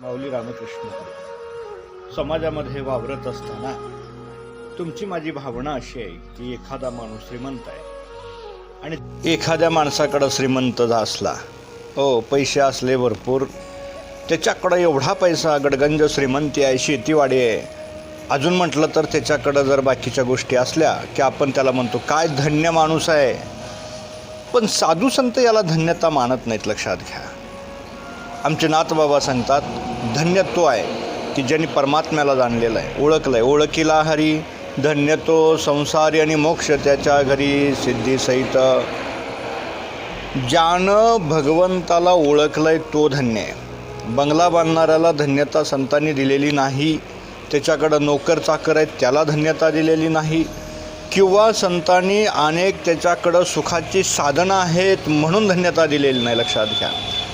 माऊली रामकृष्ण समाजामध्ये वावरत असताना तुमची माझी भावना अशी आहे की एखादा माणूस श्रीमंत आहे. आणि एखाद्या माणसाकडं श्रीमंत जा असला हो पैसे असले भरपूर त्याच्याकडं एवढा पैसा गडगंज श्रीमंती आहे शेतीवाडी आहे अजून म्हटलं तर त्याच्याकडं जर बाकीच्या गोष्टी असल्या की आपण त्याला म्हणतो काय धन्य माणूस आहे. पण साधू संत याला धन्यता मानत नाहीत लक्षात घ्या. आमचे नाथबाबा सांगतात धन्य तो आहे की ज्यांनी परमात्म्याला जाणलेलं आहे ओळखलं आहे ओळखीला हरी धन्य तो संसारी आणि मोक्ष त्याच्या घरी सिद्धीसहित. ज्यानं भगवंताला ओळखलं आहे तो धन्य आहे. बंगला बांधणाऱ्याला धन्यता संतांनी दिलेली नाही त्याच्याकडं नोकर चाकर आहेत त्याला धन्यता दिलेली नाही किंवा संतांनी अनेक त्याच्याकडं सुखाची साधनं आहेत म्हणून धन्यता दिलेली नाही लक्षात घ्या.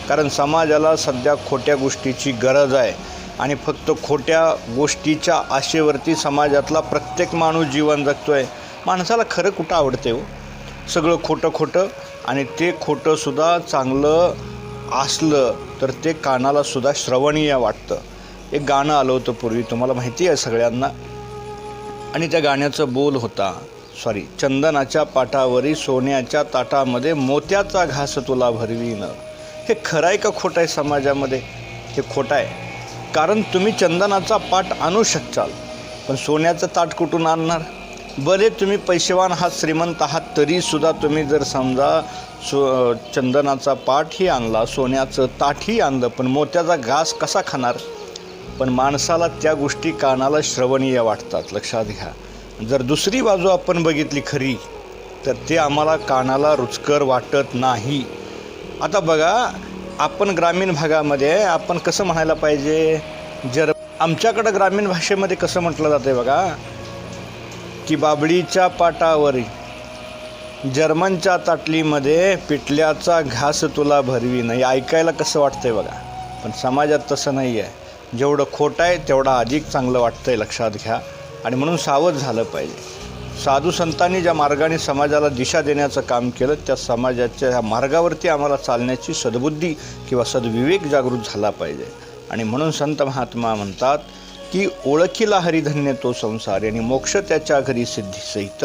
कारण समाजाला सध्या खोट्या गोष्टीची गरज आहे. आणि फक्त खोट्या गोष्टीच्या आशेवरती समाजातला प्रत्येक माणूस जीवन जगतो आहे माणसाला खरं कुठं आवडते हो? सगळं खोटं खोटं आणि ते खोटंसुद्धा चांगलं असलं तर ते कानालासुद्धा श्रवणीय वाटतं. एक गाणं आलं होतं पूर्वी तुम्हाला माहिती आहे सगळ्यांना? आणि त्या गाण्याचं बोल होता सॉरी चंदनाच्या पाटावरी सोन्याच्या ताटामध्ये मोत्याचा घास तुला भरवीनं. हे खरं आहे का खोटं आहे समाजामध्ये? हे खोटं आहे. कारण तुम्ही चंदनाचा पाट आणू शकचाल पण सोन्याचं ताट कुठून आणणार? बरे तुम्ही पैसेवान आहात श्रीमंत आहात तरीसुद्धा तुम्ही जर समजा सो चंदनाचा पाठही आणला सोन्याचं ताटही आणलं पण मोत्याचा घास कसा खाणार? पण माणसाला त्या गोष्टी कानाला श्रवणीय वाटतात लक्षात घ्या. जर दुसरी बाजू आपण बघितली खरी तर ते आम्हाला कानाला रुचकर वाटत नाही. आता बघा आपण ग्रामीण भागामध्ये आपण कसं म्हणायला पाहिजे? जर आमच्याकडं ग्रामीण भाषेमध्ये कसं म्हटलं जातं बघा की बाबडीच्या पाटावर जर्मनच्या ताटलीमध्ये पिटल्याचा घास तुला भरवी नाही. ऐकायला कसं वाटतंय बघा? पण समाजात तसं नाही आहे जेवढं खोटं आहे तेवढं अधिक चांगलं वाटतंय लक्षात घ्या. आणि म्हणून सावध झालं पाहिजे. साधू संतांनी ज्या मार्गाने समाजाला दिशा देण्याचं काम केलं त्या समाजाच्या ह्या मार्गावरती आम्हाला चालण्याची सद्बुद्धी किंवा सद्विवेक जागृत झाला पाहिजे. आणि म्हणून संत महात्मा म्हणतात की ओळखीला हरिधन्य तो संसार आणि मोक्ष त्याच्या घरी सिद्धीसहित